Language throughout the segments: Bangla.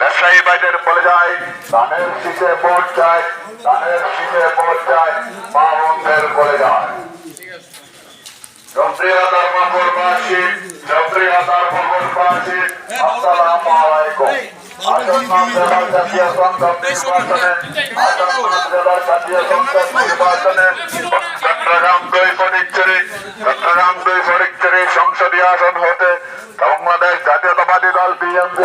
ব্যবসায়ী ভাইদের বলে যায় ধানের শীষে ভোট চায় ধানের শীষে ভোট চায় মা বোনদের বলে যায়। চট্টগ্রাম দুই ফটিকছড়ি সংসদীয় আসন হতে বাংলাদেশ জাতীয়তাবাদী দল বিএনপি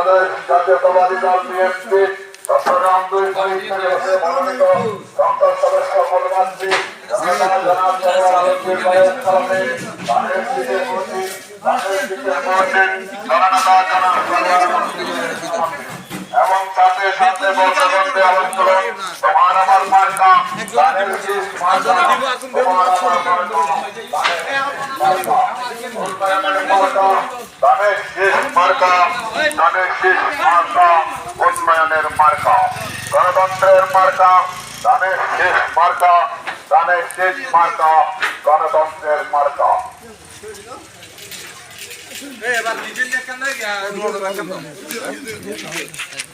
বাংলাদেশ জাতীয়তাবাদী দল বিএনপি চট্টগ্রাম দুই মনোনীত সংসদ সদস্য পদপ্রার্থী এবং সাথে সাথে বলতে বলতে আলোচনা তোমার আমার তোমার আমার মার্কা গানের শেষ মার্কা গানের শেষ মার্কা, উন্নয়নের মার্কা। গণতন্ত্রের মার্কা গানের শেষ মার্কা গানের শেষ মার্কা, গণতন্ত্রের মার্কা। এই নরম ভাই এই